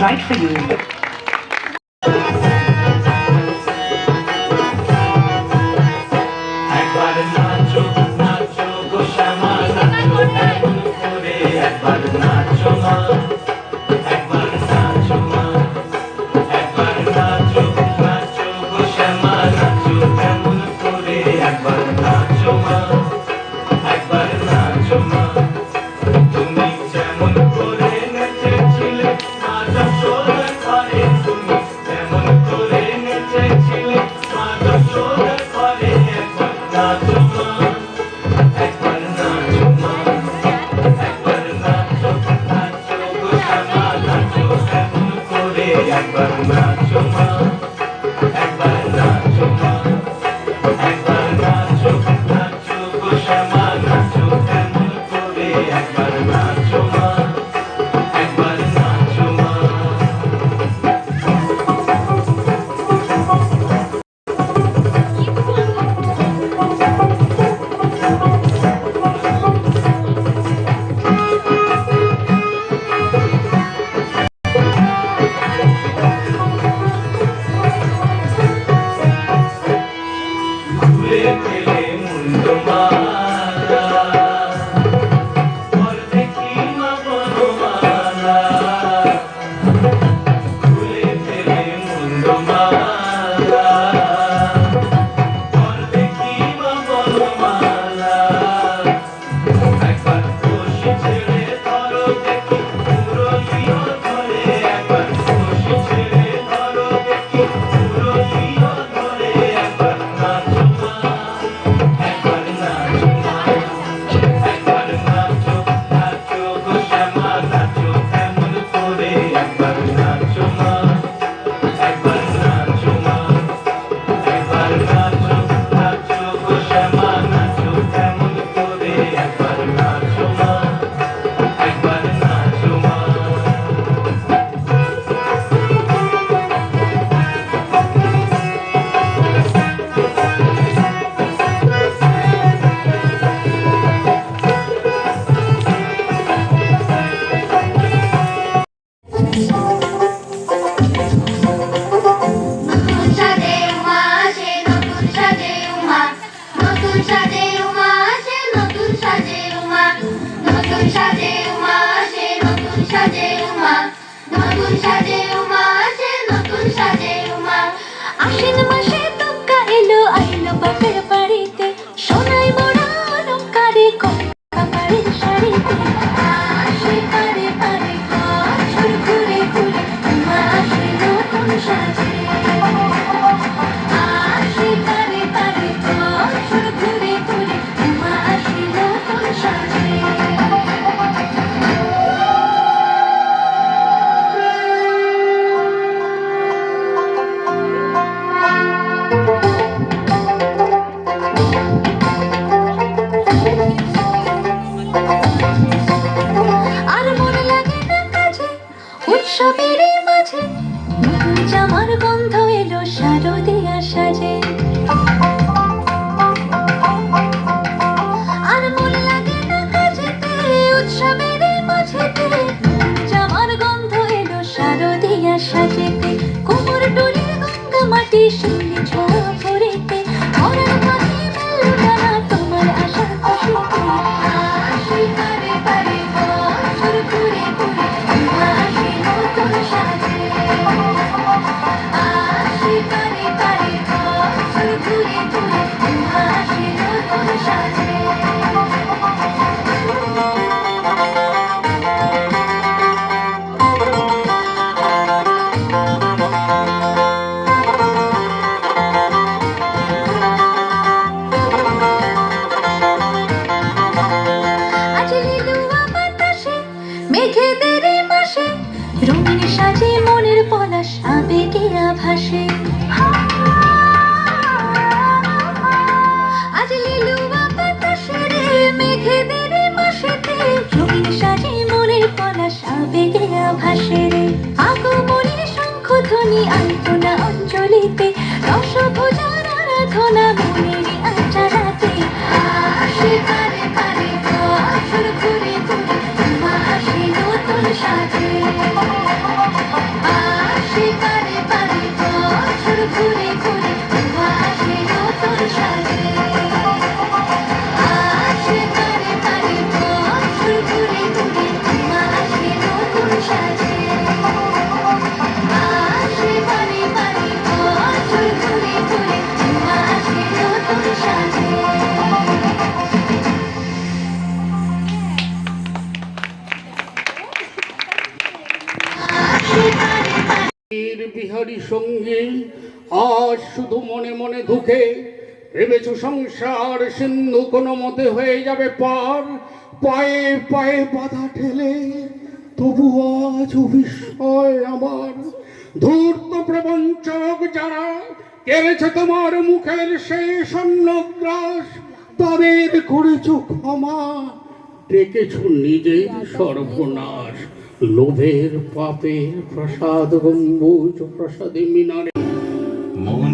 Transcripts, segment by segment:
right for you. জামার গন্ধ এলো শারদিয়া সাজেতে। কোমর ডোরের গঙ্গা মাটির সঙ্গে ছোঁয়া অঞ্জনা অঞ্জলিতে রসভোজন আরাধনা মনে শুধু মনে মনে দুঃখে ভেবেছ সংসার সিন্ধু কোনো মতে হয়ে যাবে পার। পায়ে পায়ে বাধা ঠেলে তবু আজ বিস্ময় আমার। ধূর্ত প্রবঞ্চক যারা কেড়েছে তোমার মুখের শেষ অন্নগ্রাস, তাদের করেছ ক্ষমা। ডেকেছ নিজের সর্বনাশ। লোভের পাপের প্রসাদ গম্বুজ প্রসাদে মিনারে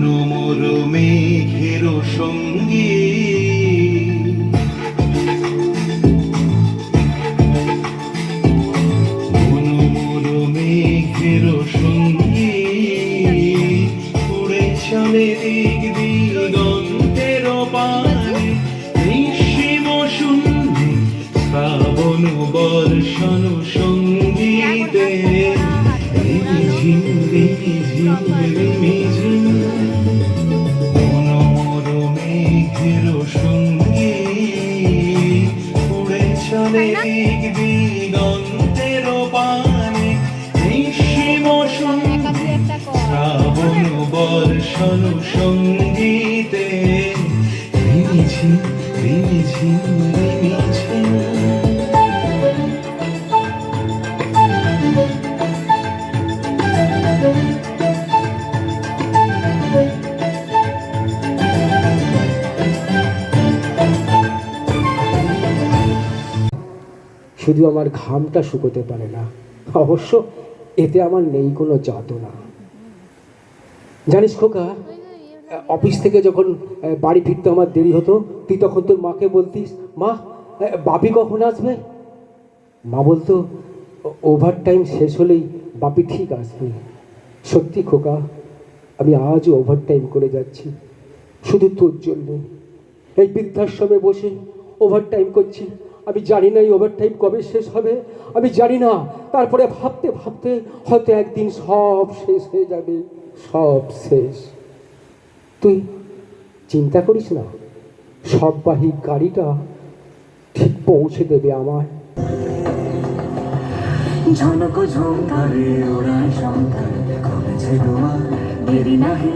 মনোমর মেঘের সঙ্গী। মনোমর মেঘের সঙ্গী। উড়ে চলে দিক নিঃসীম শূন্যে শ্রাবণ বর্ষণ সঙ্গীতে। রিমিঝিম রিমিঝিম মনোমর শুধু আমার ঘামটা শুকোতে পারে না অবশ্য এতে আমার নেই কোনো যাতনা। জানিস খোকা অফিস থেকে যখন বাড়ি ফিরতে আমার দেরি হতো, তুই তখন তোর মাকে বলতিস, মা বাপি কখন আসবে? মা বলতো ওভার টাইম শেষ হলেই বাপি ঠিক আসবে। সত্যি খোকা, আমি আজও ওভার টাইম করে যাচ্ছি। শুধু তোর জন্য। এই বৃদ্ধাশ্রমে বসে ওভার টাইম করছি। আমি জানি না এই ওভার টাইম কবে শেষ হবে। আমি জানি না, তারপরে ভাবতে ভাবতে হয়তো একদিন সব শেষ হয়ে যাবে। সব শেষ। তুই চিন্তা করিস না। সব বাহিক গাড়িটা ঠিক পৌঁছে দেবে আমায়। ঝনক ঝঙ্কারে ওড়ায় শঙ্কার, কমেছে তোমার দেরি নাহি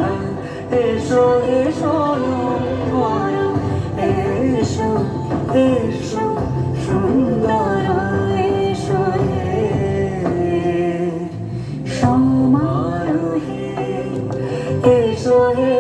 এসো এসো এসো এসো, সুন্দর, এসো সমারোহে এসো হে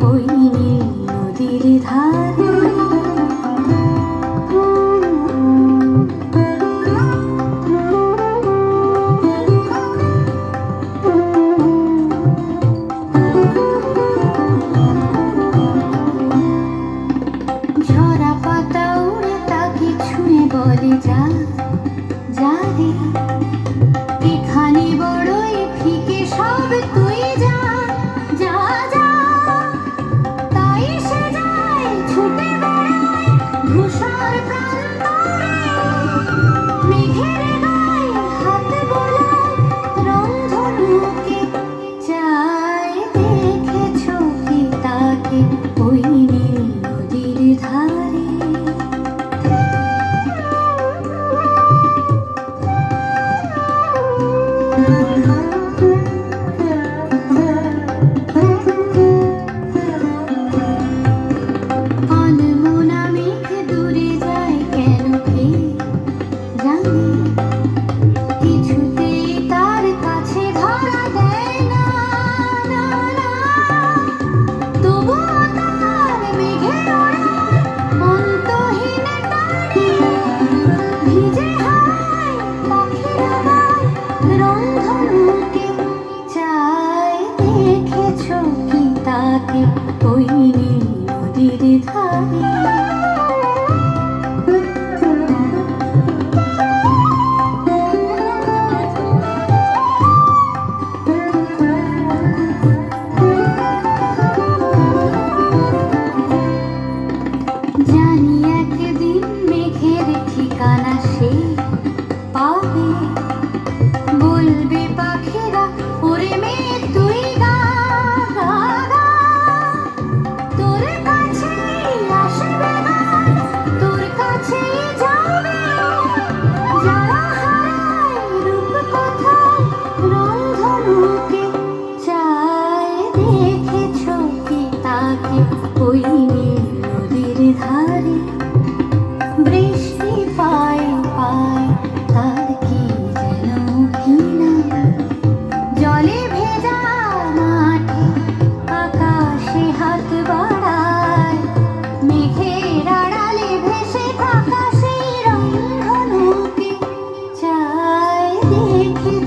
বই নীল নদীর ধারে Música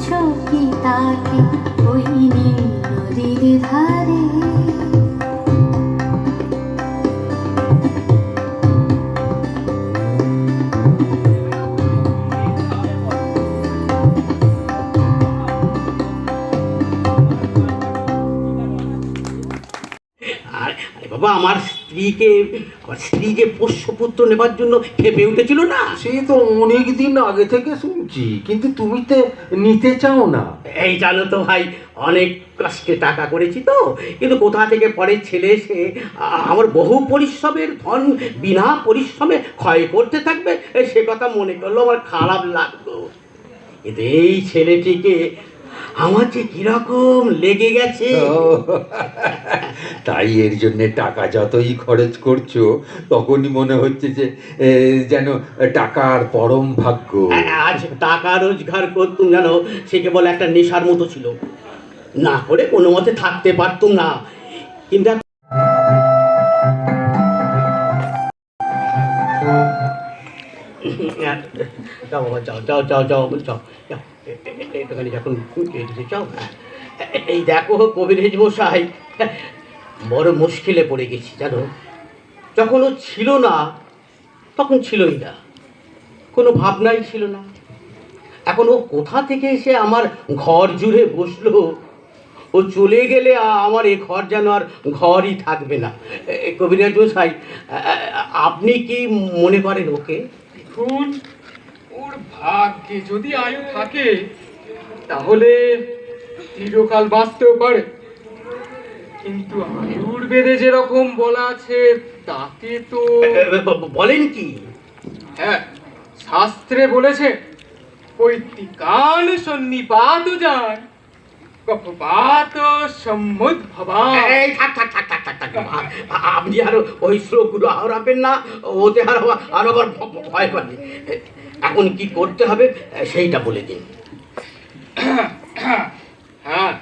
চোখি তাকে ওই নীল নদীর ধারে স্ত্রীকে স্ত্রীকে পোষ্যপুত্র নেবার জন্য ভেবে উঠেছিল না? সে তো অনেক দিন আগে থেকে শুনছি কিন্তু তুমি তো নিতে চাও না। এই জানো তো ভাই অনেক কষ্টে টাকা করেছি তো কিন্তু কোথা থেকে পরে ছেলে এসে আমার বহু পরিশ্রমের ধন বিনা পরিশ্রমে ক্ষয় করতে থাকবে সে কথা মনে করল আমার খারাপ লাগল। কিন্তু এই ছেলেটিকে আমার যে কীরকম লেগে গেছে। তাই এর জন্য টাকা যতই খরচ করছ তখনই মনে হচ্ছে যে এ, যেন টাকার পরম ভাগ্য। আজ টাকা রোজগার করতুম যেন সে কেবল একটা নেশার মতো ছিল। না করে কোনো মতে থাকতে পারতুম না। কিন্তু যাও বাবা যাও যাও যাও যাও যাও। একটুখানি যখন এদিকে যাও হ্যাঁ। এই দেখো কবিরেজ মশাই, বড় মুশকিলে পড়ে গেছি, জানো। যখন ও ছিল না, তখন ছিলই না। কোনো ভাবনাই ছিল না। এখন ও কোথা থেকে এসে আমার ঘর জুড়ে বসল? ও চলে গেলে আমার এ ঘর যেন আর ঘরই থাকবে না। কবিরাজ মশাই আপনি কি মনে করেন ওকে? দেখুন ভাগ্যে যদি আয়ু থাকে তাহলে দীর্ঘকাল বাঁচতেও পারে। কিন্তু আয়ুর্বেদে যেরকম বলা আছে তাতে তো বলেন কি? হ্যাঁ শাস্ত্রে বলেছে পৈত্তিকান সন্নিপাত যান কপপাত সম্মুদ্ভবা এই থাক থাক থাক থাক থাক থাক আপনি আরও ওই শ্লোকগুলো আওড়াবেন না ওতে আরও আরও আবার ভয় পাবে এখন কি করতে হবে সেইটা বলে দিন। হ্যাঁ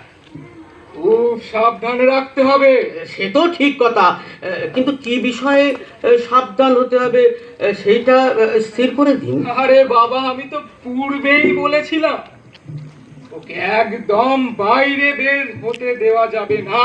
খুব সাবধানে রাখতে হবে। সে তো ঠিক কথা কিন্তু কি বিষয়ে সাবধান হতে হবে সেইটা স্থির করে দিন। আরে বাবা আমি তো পূর্বেই বলেছিলাম ওকে একদম বাইরে বের হতে দেওয়া যাবে না।